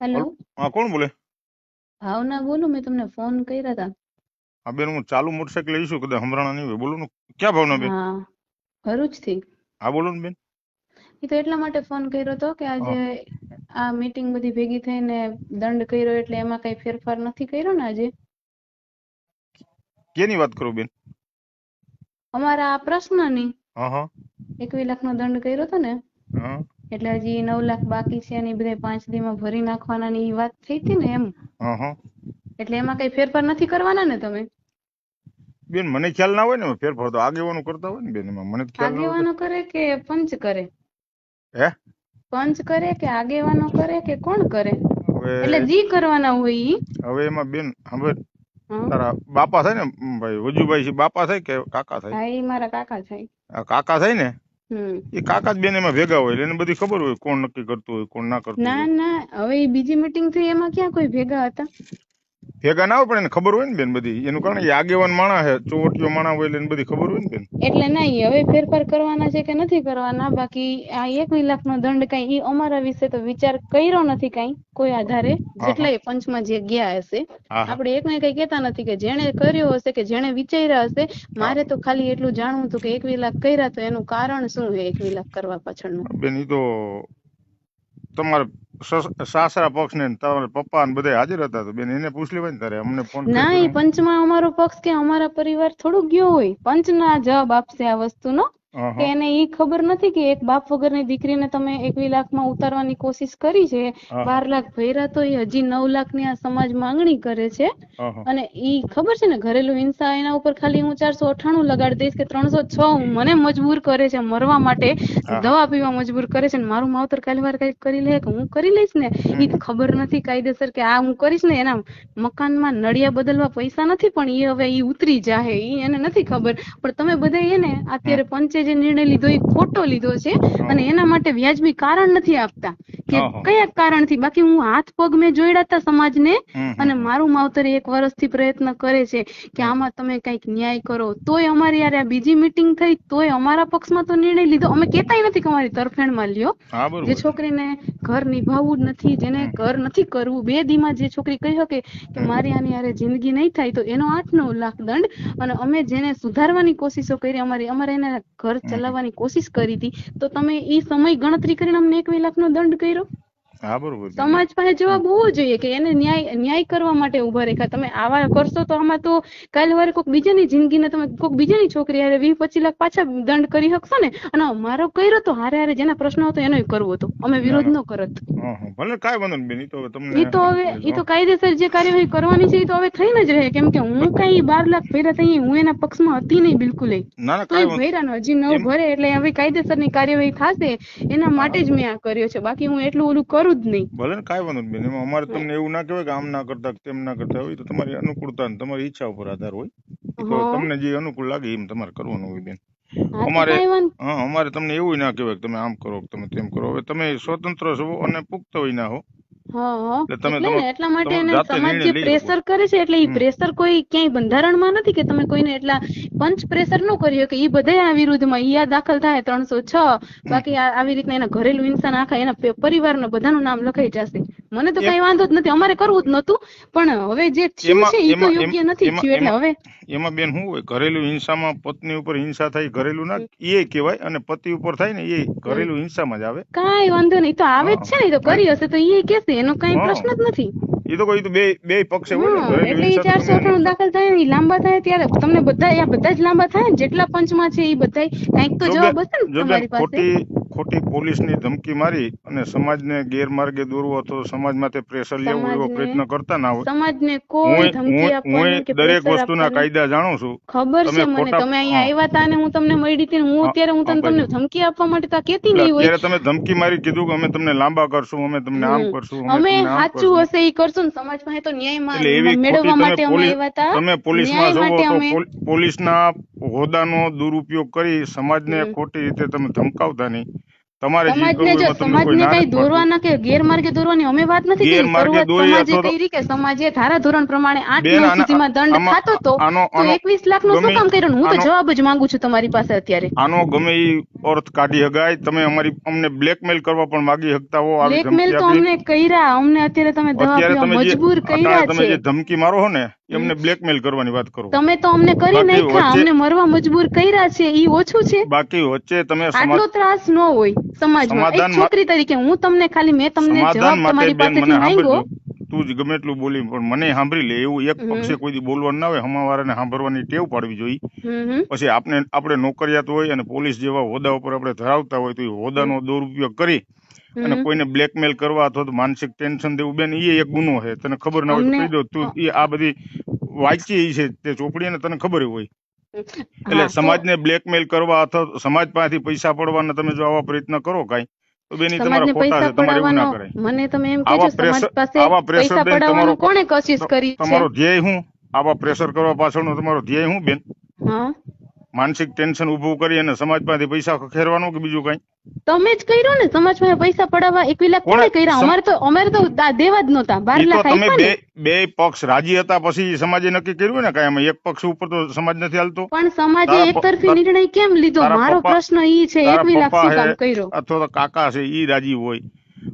Hello. હા કોણ બોલે? ભાવના બોલું મેં તમને ફોન કર્યા હતા હા બેન હું ચાલુ મોટરસાઇકલ લઈશું કદાચ હમણાં નહીં હોય. બોલો ને ક્યાં ભાવના બેન? હા ભરૂચથી હા બોલો ને બેન. એ તો એટલા માટે ફોન કર્યો હતો કે આજે આ મીટિંગ બધી ભેગી થઈને દંડ કર્યો એટલે એમાં કઈ ફેરફાર નથી કર્યો ને આજે? કેની વાત કરો બેન? અમારા આ પ્રશ્નની. હા હા. એકવી લાખ નો દંડ કર્યો હતો ને? હા. એટલે હજી નવ લાખ બાકી છે અને એ બધા પાંચ દીમાં ભરી નાખવાના ની વાત થઈ હતી ને એમ? એટલે એમાં કઈ ફેરફાર નથી કરવાના ને તમે? બેન મને ખ્યાલ ના હોય ને ફેરફાર તો આગેવાનો કરતા હોય ને બેન એમાં. મને ખ્યાલ આગેવાનો કરે કે પંચ કરે? હે? પંચ કરે કે આગેવાનો કરે કે કોણ કરે? એટલે જી કરવાના હોય હવે એમાં બેન હવે તારા બાપા થાય ને ભાઈ વજુભાઈ છે બાપા થાય કે કાકા થાય? હા મારા કાકા થાય. કાકા થાય ને એ કાકા જ બેન એમાં ભેગા હોય એને બધી ખબર હોય કોણ નક્કી કરતું હોય કોણ ના કરતું ના ના હવે એ બીજી મીટિંગ થઈ એમાં ક્યાં કોઈ ભેગા હતા? ભેગા ના હોય પણ એને ખબર હોય ને બેન બધી. એનું કારણ એ આગેવાન માણા છે ચોવટીયો માણા હોય એટલે એને બધી ખબર હોય ને બેન. એટલે નહીં હવે ફેરફાર કરવાના છે કે નથી કરવાના? બાકી આ એક લાખ નો દંડ કઈ ઈ અમારા વિશે તો વિચાર કર્યો નથી કઈ કોઈ આધારે. જેટલાય પંચમાં જે ગયા હશે. આપણે એકને કઈ કેતા નથી કે જેણે કર્યો હશે કે જેણે વિચાર્યા હશે મારે તો ખાલી એટલું જાણવું હતું કે એક લાખ કર્યા તો એનું કારણ શું છે એક લાખ કરવા પાછળનું? બેન એ તો તમારા સાસરા પક્ષ ને તમારા પપ્પા ને બધા હાજર હતા તો બેન, એને પૂછ લેવાય ને તારે, અમને ફોન ના, એ પંચમાં અમારો પક્ષ કે અમારા પરિવાર થોડું ગયો હોય. પંચના જવાબ આપશે આ વસ્તુનો. કે એને એ ખબર નથી કે એક બાપ વગરની દીકરીને તમે એકવી લાખમાં ઉતારવાની કોશિશ કરી છે. બાર લાખ ભર્યા તો એ હજી નવ લાખની આ સમાજ માંગણી કરે છે. અને એ ખબર છે ને ઘરેલુ હિંસા એના ઉપર ખાલી હું ચારસો અઠાણું લગાડી દઈશ કે ત્રણસો છ મને મજબૂર કરે છે મરવા માટે. દવા પીવા મજબૂર કરે છે ને મારું માવતર કાલે વાર કંઈક કરી લે કે હું કરી લઈશ ને? ઈ ખબર નથી કાયદેસર કે આ હું કરીશ ને એના મકાનમાં નળિયા બદલવા પૈસા નથી પણ એ હવે ઈ ઉતરી જાહે ઈ એને નથી ખબર. પણ તમે બધા એને અત્યારે પંચે જે નિર્ણય લીધો એ ખોટો લીધો છે અને એના માટે વ્યાજબી કારણ નથી આપતા. કે. કયા કારણથી? બાકી હું હાથ પગ મેં જોડ્યા હતા સમાજને અને મારું માવતર એક વર્ષથી પ્રયત્ન કરે છે કે આમાં તમે કંઈક ન્યાય કરો. તોય અમારી યાર આ બીજી મીટિંગ થઈ તોય અમારા પક્ષમાં તો નિર્ણય લીધો. અમે કહેતાય નથી કે અમારી તરફેણમાં લ્યો. જે છોકરીને ઘર નિભાવવું જ નથી જેને ઘર નથી કરવું બે દીમાં જે છોકરી કહી શકે કે મારી આની યારે જિંદગી નહીં થાય તો એનો આઠ નવ લાખ દંડ. અને અમે જેને સુધારવાની કોશિશો કરી અમારી અમારે એને ઘર ચલાવવાની કોશિશ કરી હતી તો તમે એ સમય ગણતરી કરીને અમને એકવીસ લાખનો દંડ કર્યો. હા બરોબર સમાજ પાસે જવાબ હોવો જોઈએ કે એને ન્યાય ન્યાય કરવા માટે ઊભા રેખા. તમે આવા કરશો તો આમાં તો કાલ વારે કોઈક બીજાની જિંદગીને તમે કોઈક બીજાની છોકરી હારે વીસ પચીસ લાખ પાછા દંડ કરી શકશો ને? અને અમારો કર્યો તો હારે હારે જેના પ્રશ્નો હતો એનો કરવો હતો. અમે વિરોધ ન કરત. ભલે કાંઈ વાંધો નહીં બેન ઈ તો તમને ઈ તો હવે ઈ તો કાયદેસર જે કાર્યવાહી કરવાની છે ઈ તો હવે થઈને જ રહે. કેમ કે હું કઈ બાર લાખ ભર્યા થઈ હું એના પક્ષમાં હતી નહીં બિલકુલ ના ના ભર્યા હજી નવ ભરે એટલે હવે કાયદેસરની કાર્યવાહી થશે. એના માટે જ મેં આ કર્યો છે. બાકી હું એટલું ઓલું કરું જ નહીં. ભલે ને કાંઈ વાંધો નહીં બેન. એમાં અમારે તમને એવું ના કહેવાય કે આમ ના કરતા તેમ ના કરતા હોય તો તમારી અનુકૂળતા ને તમારી ઈચ્છા ઉપર આધાર હોય. તો તમને જે અનુકૂળ લાગે એમ તમારે કરવાનું હોય બેન. અમારે- હા અમારે તમને એવું ના કહેવાય કે તમે આમ કરો કે તમે તેમ કરો. હવે તમે સ્વતંત્ર છો અને પુખ્ત હોય ના હા. એટલે તમે ને એટલા માટે એને સમાજ જે પ્રેશર કરે છે એટલે એ પ્રેશર કોઈ ક્યાંય બંધારણમાં નથી કે તમે કોઈને એટલા પંચ પ્રેશર ન કર્યો કે ઈ બધા આ વિરુદ્ધમાં ઈ આ દાખલ થાય ત્રણસો છ. બાકી આવી રીતના એના ઘરેલું હિંસા આખા એના પરિવારના બધાનું નામ લખાઈ જશે. મને તો કઈ વાંધો જ નથી. અમારે કરવું જ નતું પણ હવે જે થયું છે એ તો યોગ્ય નથી થયું એટલે હવે. એમાં બેન શું હોય ઘરેલું હિંસામાં પત્ની ઉપર હિંસા થાય ઘરેલું ના એ કહેવાય અને પતિ ઉપર થાય ને એ ઘરેલું હિંસામાં જ આવે. કાંઈ વાંધો નહીં તો આવે જ છે ને તો કરી હશે તો એ કેસે એનો કઈ પ્રશ્ન જ નથી. એ તો કોઈ તો બે બે પક્ષે હોય એટલે એ ચારસો અઠાણું દાખલ થાય ને લાંબા થાય ત્યારે તમને બધા આ બધા જ લાંબા થાય ને જેટલા પંચમાં છે એ બધા કંઈક તો જવાબ હશે ને તમારી પાસે. ખોટી ખોટી પોલીસની ધમકી મારી અને સમાજને ગેરમાર્ગે દોરવો તો સમાજ માટે પ્રેશર લેવું એવો પ્રયત્ન કરતા ના હોય. સમાજને કોઈ ધમકી આપવાની કે દરેક વસ્તુના કાયદા જાણું છું. ખબર છે મને. તમે અહીંયા આવ્યા હતા અને હું તમને મળી હતી હું અત્યારે હું તમને ધમકી આપવા માટે તો કેતી નહીં હોય. અત્યારે તમે ધમકી મારી કીધું કે અમે તમને લાંબા કરશું અમે તમને આમ કરશું અમે સાચું હશે એ કરશું ને સમાજ પાસે તો ન્યાય મેળવવા માટે અમે આવ્યા હતા તમે પોલીસમાં જોવો તો પોલીસના હોદ્દાનો દુરુપયોગ કરી સમાજને ખોટી રીતે તમે ધમકાવતા નહીં. તમારે સમાજને જો સમાજને કઈ દોરવાના કે ગેરમાર્ગે દોરવાની અમે વાત નથી કરી. શરૂઆત સમાજે કરી કે સમાજે ધારા ધોરણ પ્રમાણે આઠ નવ સુધીમાં દંડ ખાતો તો તો એકવીસ લાખ નો શું કામ કર્યો હું તો જવાબ જ માંગુ છું તમારી પાસે અત્યારે. આનો ગમે એ અર્થ કાઢી હગાય. તમે અમારી અમને બ્લેકમેલ કરવા પણ માગી શકતા હો. બ્લેકમેલ તો. અમને કર્યા. અમને અત્યારે તમે દવા મજબૂર કર્યા અત્યારે તમે જે ધમકી મારો હો ને એમને અમને બ્લેકમેલ કરવાની વાત કરો. તમે તો અમને કરી નાખ્યા. અમને મરવા મજબૂર કર્યા છે. ઈ ઓછું છે. બાકી વચ્ચે તમે આટલો ત્રાસ ન હોય. સમાજમાં. એક છોકરી તરીકે હું તમને ખાલી મેં તમને જવાબ તમારી પાસેથી માંગ્યો. તું જ ગમે એટલું બોલી પણ મને સાંભળી લે. એવું એક પક્ષે કોઈ બોલવાનું ના હોય હમાવારાને સાંભળવાની ટેવ પાડવી જોઈએ. પછી આપણે આપણે નોકરિયાત હોય અને પોલીસ જેવા હોદ્દા ઉપર આપણે ધરાવતા હોય તો એ હોદ્દાનો દુરુપયોગ કરી અને કોઈને બ્લેકમેલ કરવા અથવા તો માનસિક ટેન્શન દેવું. બેન એ એક ગુનો છે. તને ખબર ના હોય તો કહી દો. તું એ આ બધી વાંચી છે તે ચોપડી ને તને ખબર હોય. એટલે હા, સમાજને બ્લેકમેલ કરવા અથવા સમાજ પાસેથી પૈસા પડવાના તમે જો આવા પ્રયત્ન કરો કાંઈ તો બેની તમારા ખોટા છે તમારે એવું ના કરાય. મને તમે એમ આવા કહેજો સમાજ પાસે આવા પ્રેશર પડાવવાનું તમારો- કોણે કોશિશ કરી છે? તમારો ધ્યેય શું આવા પ્રેશર કરવા પાછળનો તમારો ધ્યેય શું બેન? હા. માનસિક ટેન્શન ઊભું કરી અને સમાજ પાસેથી પૈસા ખેરવાનું કે બીજું કઈ? તમે જ કર્યો ને સમાજમાં પૈસા પડાવવા એકવી લાખ? કોણે? કર્યા? અમારે તો અમારે તો દેવા જ નહોતા. બાર લાખ તમે બે બે પક્ષ રાજી હતા પછી સમાજે નક્કી કર્યું ને કાંઈ? અમે એક પક્ષ ઉપર તો સમાજ નથી હાલતો? પણ સમાજે તારા એક તરફી નિર્ણય કેમ લીધો? મારો પ્રશ્ન ઈ છે એકવી લાખ શું કામ કર્યો. અથવા તો કાકા છે ઈ રાજી હોય.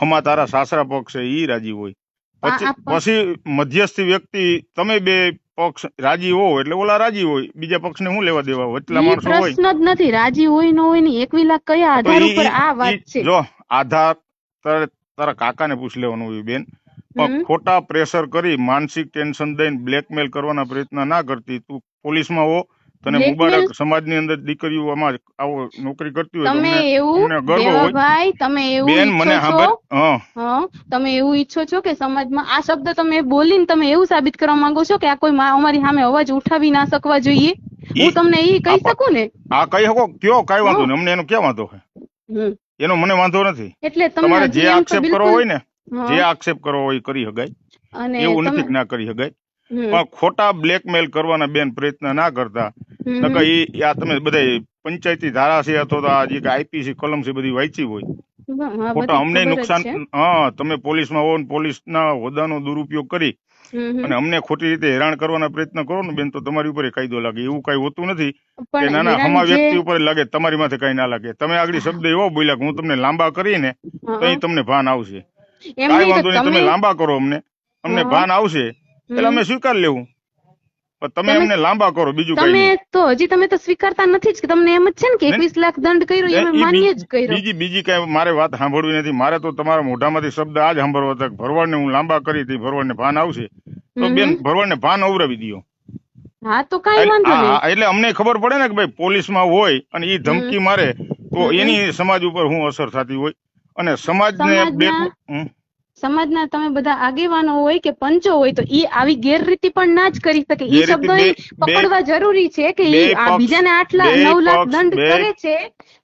હમા તારા સાસરા પક્ષ છે ઈ રાજી હોય. પછી મધ્યસ્થી વ્યક્તિ તમે બે પક્ષ રાજી હોવ એટલે ઓલા રાજી હોય. બીજા પક્ષને શું લેવા દેવા ઈ માણસો હોય. પ્રશ્ન જ નથી. રાજી હોય ન હોયની એકવી લાખ કયા આધાર ઉપર આ વાત છે? જો આધાર તારે તારા કાકાને પૂછ લેવાનું હોય બેન. પણ ખોટા પ્રેશર કરી માનસિક ટેન્શન દઈને બ્લેકમેલ કરવાના પ્રયત્ન ના કરતી. તું પોલીસમાં હો તને મુબારક સમાજની અંદર દીકરીઓ આમાં આવો નોકરી કરતી હોય તમે એવું દેવાભાઈ તમે એવું બેન મને તમે એવું ઈચ્છો છો કે સમાજમાં આ શબ્દ તમે બોલીને તમે એવું સાબિત કરવા માંગો છો કે આ કોઈ અમારી સામે અવાજ ઉઠાવી ના શકવા જોઈએ? હું તમને એ કહી શકું ને? આ કહી શકો? કયો? કઈ વાંધો નહીં. અમને એનો ક્યાં વાંધો છે એનો મને વાંધો નથી. એટલે તમારે જે આક્ષેપ કરવો હોય ને જે આક્ષેપ કરવો હોય એ કરી શકાય એવું નથી ના કરી શકાય પણ ખોટા બ્લેકમેલ કરવાના બેન પ્રયત્ન ના કરતા. નકર એ આ તમે બધા પંચાયતી ધારા છે અથવા તો આ જે આઈપીસી કલમ છે બધી વાંચી હોય. ખોટા અમને નુકસાન હા તમે પોલીસમાં હો ને પોલીસના હોદ્દાનો દુરુપયોગ કરી. અને અમને ખોટી રીતે હેરાન કરવાના પ્રયત્ન કરો ને બેન તો તમારી ઉપર કાયદો લાગે. એવું કઈ હોતું નથી કે નાના હમા વ્યક્તિ ઉપર લાગે તમારી માથે કઈ ના લાગે. તમે આગળ શબ્દ એવો બોલ્યા કે હું તમને લાંબા કરીને તો તમને ભાન આવશે. કાંઈ વાંધો નહીં તમે લાંબા કરો અમને. અમને ભાન આવશે. એટલે અમે સ્વીકાર લેવું. તમે તમે- અમને લાંબા કરો બીજું તમે તો હજી તમે તો સ્વીકારતા નથી જ કે તમને એમ જ છે ને કે એકવીસ લાખ દંડ કર્યો એ માન્ય જ કર્યો. બીજી બીજી કઈ મારે વાત સાંભળવી નથી. મારે તો તમારા મોઢામાંથી શબ્દ આ જ સાંભળવા હતા ભરવાડ હું લાંબા કરી હતી ભરવાડને ભાન આવશે. તો બેન ભરવાડ ને ભાન અવરાવી દ્યો. હા તો કઈ વાંધો નહીં. એટલે અમને ખબર પડે ને કે ભાઈ પોલીસમાં હોય અને એ ધમકી મારે તો એની સમાજ ઉપર હું અસર થતી હોય. અને સમાજને સમાજના- તમે બધા આગેવાનો હોય કે પંચો હોય તો એ આવી ગેરરીતિ પણ ના જ કરી શકે. એ શબ્દ પકડવા જરૂરી છે કે બે આ બીજાને આઠ લાખ નવ લાખ દંડ કરે છે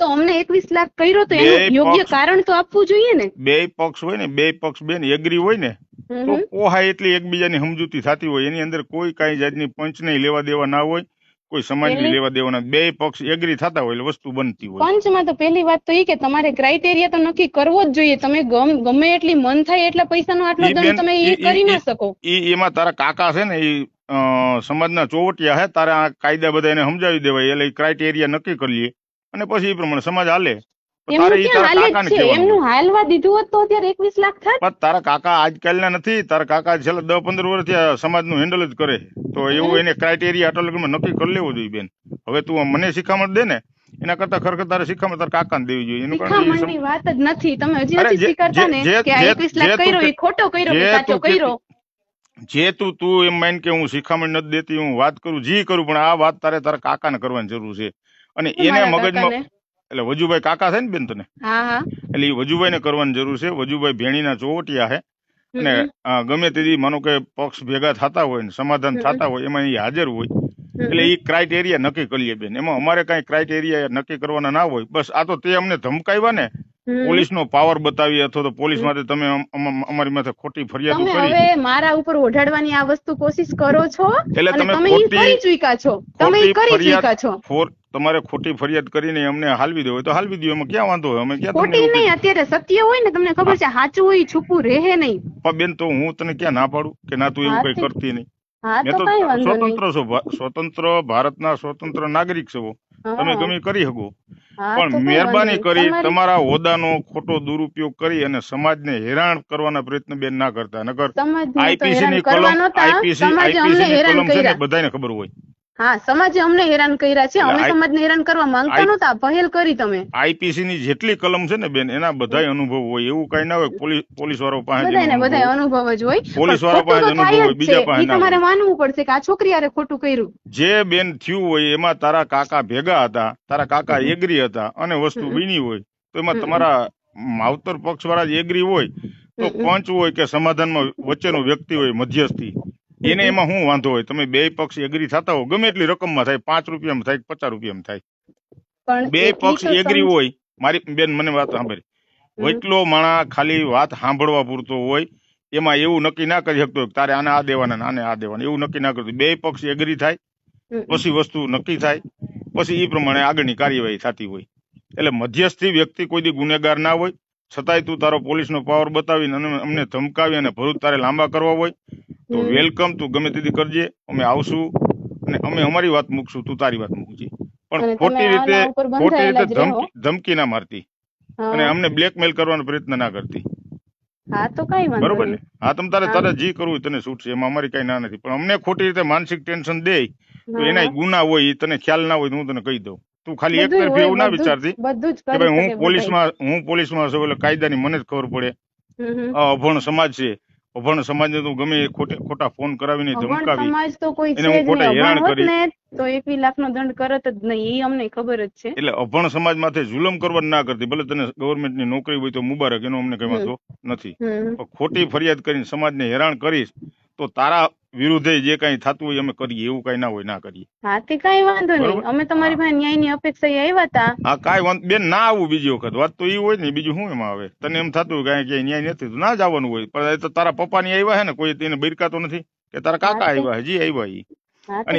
તો અમને એકવીસ લાખ કર્યો તો બે એનું યોગ્ય કારણ તો આપવું જોઈએ ને? બે પક્ષ હોય ને બે પક્ષ બેન એગ્રી હોય ને તો. પોહાય એટલી એકબીજાની સમજૂતી થતી હોય. એની અંદર કોઈ કાંઈ જાતની પંચ નહીં લેવા દેવા ના હોય. કોઈ સમાજની લેવા દેવા ના બે પક્ષ એગ્રી થતા હોય એટલે વસ્તુ બનતી હોય. પંચમાં તો પહેલી વાત તો એ કે તમારે ક્રાઇટેરિયા તો નક્કી કરવો જ જોઈએ. તમે ગમે એટલી મન થાય એટલા પૈસાનો આટલો દંડ તમે ઈ કરી ના શકો. એ એમાં તારા કાકા છે ને એ સમાજના ચોવટિયા હે તારે આ કાયદા બધા એને સમજાવી દેવાય. એટલે ક્રાઇટેરિયા નક્કી કરી લઈએ અને પછી એ પ્રમાણે સમાજ હાલે. એમનું તારા હાલે કાકાને જ છે? કહેવાનું. એમનું હાલવા દીધું હોત તો અત્યારે એકવીસ લાખ થાત? પણ તારા કાકા આજકાલના નથી. તારા કાકા છેલ્લા દસ પંદર વર્ષથી સમાજનું હેન્ડલ જ કરે તો એવું એને ક્રાઇટેરિયા અટલ નક્કી કરી લેવો જોઈએ બેન. હવે તું મને શિખામણ દે ને એના કરતા ખરેખર તારે શિખામણ તારા કાકાને દેવી જોઈએ. એનું કારણ એ વાત જ નથી. તમે હજી નથી જે- સ્વીકારતા ને કે એકવીસ લાખ તું કર્યો એ ખોટો કર્યો જે સાચો તું કર્યો? જે તું તું એમ માન કે હું શિખામણ નથી દેતી હું વાત કરું જી કરું પણ આ વાત તારે તારા કાકાને કરવાની જરૂર છે. અને એને મગજમાં. એટલે વજુભાઈ કાકા છે ને બેન તને? એટલે એ વજુભાઈને કરવાની જરૂર છે. વજુભાઈ ભેણીના ચોવટિયા છે. અને ગમે તેથી માનો કે પક્ષ ભેગા થતા હોય ને સમાધાન થતા હોય એમાં એ હાજર હોય. એટલે એ ક્રાઇટેરિયા નક્કી કરીએ બેન. એમાં અમારે કઈ ક્રાઇટેરિયા નક્કી કરવાના ના હોય. બસ આ તો તે અમને ધમકાવ્યા ને પોલીસ નો પાવર બતાવી અથવા તો પોલીસ માટે તમે અમ- અમ- અમારી માથે ખોટી ફરિયાદ કરી. હવે મારા ઉપર ઓઢાડવાની આ વસ્તુ કોશિશ કરો છો એટલે તમે ખોટી- ચૂકા છો. તમે કરી ચૂકા છો. તમારે ખોટી ફરિયાદ કરીને અમને હાલવી દો હોય તો હાલવી દો એમાં ક્યાં વાંધો હોય? અમે ક્યાં ખોટી નહીં અત્યારે સત્ય હોય ને તમને ખબર છે સાચું હોય છુપું રહે નહીં. પણ બેન તો હું તને ક્યાં ના પાડું કે ના તું એવું કઈ કરતી નહીં? મેં તો સ્વતંત્ર છો સ્વતંત્ર ભારતના સ્વતંત્ર નાગરિક છો. તમે ગમે કરી શકો. પણ મહેરબાની કરી. તમારી- હોદ્દાનો ખોટો દુરુપયોગ કરી અને સમાજને હેરાન કરવાના પ્રયત્ન બેન ના કરતા. નકર આઈપીસી ની કલમ આઈપીસી આઈપીસી ની કલમ છે ને બધાને ખબર હોય. હા સમાજે અમને હેરાન કર્યા છે. અમે સમાજને હેરાન કરવા માંગતા નહોતા. પહેલ કરી તમે. આઈપીસી ની જેટલી કલમ છે ને બેન એના બધાય અનુભવ હોય. એવું કઈ ના હોય પોલીસ પોલીસ વાળો પાસે બધાને બધાય અનુભવ જ હોય. પોલીસ વાળો પાસે અનુભવ હોય, બીજા પાસે ના તમારે માનવું પડશે કે આ છોકરી આરે ખોટું કર્યું. જે બેન થયું હોય એમાં તારા કાકા ભેગા હતા તારા કાકા એગ્રી હતા અને વસ્તુ બીની હોય તો એમાં તમારા માવતર પક્ષ વાળા જ એગ્રી હોય. તો. પંચ હોય કે સમાધાનમાં વચ્ચેનો વ્યક્તિ હોય મધ્યસ્થી. એને એમાં શું વાંધો હોય? તમે બે પક્ષ એગ્રી થતા હો. ગમે એટલી રકમમાં થાય પાંચ રૂપિયામાં થાય પચાસ રૂપિયામાં થાય. બે પક્ષ એગ્રી હોય. મારી બેન મને વાત સાંભળી. વચલો માણા ખાલી વાત સાંભળવા પૂરતો હોય એમાં એવું નક્કી ના કરી શકતો તારે આને આ દેવાના આને આ દેવાના. એવું નક્કી ના કરતું બે પક્ષ એગ્રી થાય પછી વસ્તુ નક્કી થાય પછી એ પ્રમાણે આગળની કાર્યવાહી થતી હોય. એટલે મધ્યસ્થી વ્યક્તિ કોઈ દી ગુનેગાર ના હોય છતાંય તું તારો પોલીસનો પાવર બતાવીને અમને ધમકાવી અને ભરૂચ તારે લાંબા કરવા હોય તો વેલકમ તું ગમે તેથી કરજે અમે આવશું અને અમે અમારી વાત મૂકશું તું તારી વાત મૂકજે. પણ ખોટી રીતે ખોટી રીતે. ધમકી ના મારતી. અને અમને બ્લેકમેલ કરવાનો પ્રયત્ન ના કરતી. હા તો કઈ વાંધો બરોબર ને? હા તમે તારે તારે જી કરવું તને છૂટ છે એમાં અમારી કઈ ના નથી. પણ અમને ખોટી રીતે માનસિક ટેન્શન દે તો એના ગુના હોય એ તને ખ્યાલ ના હોય તો હું તને કહી દઉં. તું ખાલી એક તરફ એવું ના વિચારતી કે ભાઈ હું પોલીસમાં હું પોલીસમાં છું એટલે કાયદાની મને જ ખબર પડે. અભણ સમાજ છે. અભણ સમાજને તો ગમે ખોટે ફોન કરાવીને ધમકાવી સમાજ તો કોઈ છે હું ખોટા હેરાન કરી. તો એકવી લાખ નો દંડ કરત જ નહીં એ અમને ખબર જ છે એટલે અભણ સમાજ માથે જુલમ કરવા ના કરતી ભલે તને ગવર્મેન્ટની નોકરી હોય તો મુબારક એનો અમને કઈ. વાંધો નથી ખોટી ફરિયાદ કરીને સમાજને હેરાન કરીશ તો તારા વિરુદ્ધે જે કઈ થતું હોય અમે કરીએ એવું કઈ ના હોય ના કરીએ. હા તે કઈ વાંધો નહીં. અમે તમારી પાસે ન્યાયની અપેક્ષા આવ્યા હતા હા કઈ વાંધો બેન ના આવું બીજી વખત. વાત તો એ હોય ને બીજું શું એમાં આવે? તને એમ થતું કે ન્યાય નથી તો ના જવાનું હોય. પણ એ તો તારા પપ્પાની આવ્યા હે ને કોઈ તેને બિરકાતો નથી? કે તારા કાકા આવ્યા હજી આવ્યા ઈ. અને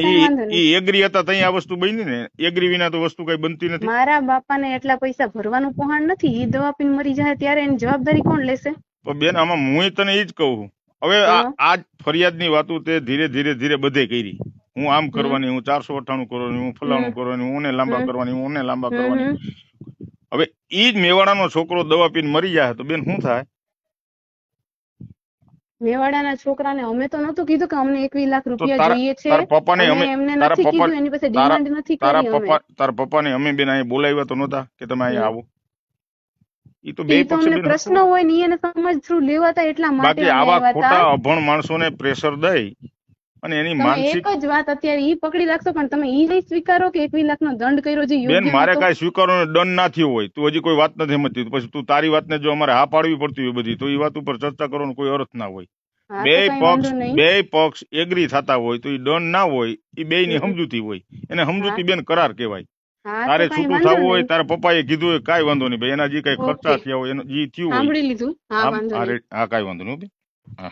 ઈ એગ્રી હતા તઈ આ વસ્તુ બની ને એગ્રી વિના તો વસ્તુ કઈ બનતી નથી. મારા બાપાને એટલા પૈસા ભરવાનું પહોંચ નથી. ઈ દવા પીને મરી જાય ત્યારે એની જવાબદારી કોણ લેશે? તો બેન આમાં હું તને ઈ જ કહું. હવે આ ફરિયાદની વાતો તે ધીરે ધીરે ધીરે બધે કરી. હું આમ કરવાની હું ચારસો અઠાણું કરવાની હું ફલાણું કરવાની હું લાંબા કરવાની હું લાંબા કરવાની. હવે ઈ જ મેવાડાનો છોકરો દવા પીને મરી જાય તો બેન શું થાય? મેવાડાના છોકરાને અમે તો નતું કીધું કે અમને એકવીસ લાખ રૂપિયા જોઈએ છે. તારા પપ્પાને અમે અમે એમને તારા નથી પપ્પા- કીધું એની પાસે તારા- ડિમાન્ડ નથી કરી અમે પપ્પા તારા પપ્પાને અમે બેન અહીંયા બોલાવ્યા તો નહોતા કે તમે અહીંયા આવો? ઈ તો બે પક્ષે પ્રશ્ન હોય ને એને સમજ થ્રુ લેવાતા એટલા માટે બાકી આવા ખોટા અભણ માણસોને પ્રેશર દઈ અને એની માનસિક એક જ વાત અત્યારે ઈ પકડી રાખશો પણ તમે ઈ નહીં સ્વીકારો કે એકવીસ લાખ નો દંડ કર્યો છે બેન મારે કાઈ સ્વીકારવાનો દંડ ના થયો હોય તું હજી કોઈ વાત નથી સમજતી. તો પછી તું તારી વાતને જો અમારે હા પાડવી પડતી હોય બધી તો એ વાત ઉપર ચર્ચા કરવાનો કોઈ અર્થ ના હોય. બે પક્ષ. બે પક્ષ એગ્રી થતા હોય તો એ દંડ ના હોય એ બે ની સમજૂતી હોય. એને સમજૂતી બેન કરાર કહેવાય. તારે છૂટું થવું હોય. તારા પપ્પાએ કીધું હોય કાંઈ વાંધો નહીં ભાઈ એના જે કઈ ખર્ચા થયા હોય એનું જે થયું હોય. સાંભળી લીધું. હા હા વાંધો નહીં. હા કાંઈ વાંધો નહીં હા.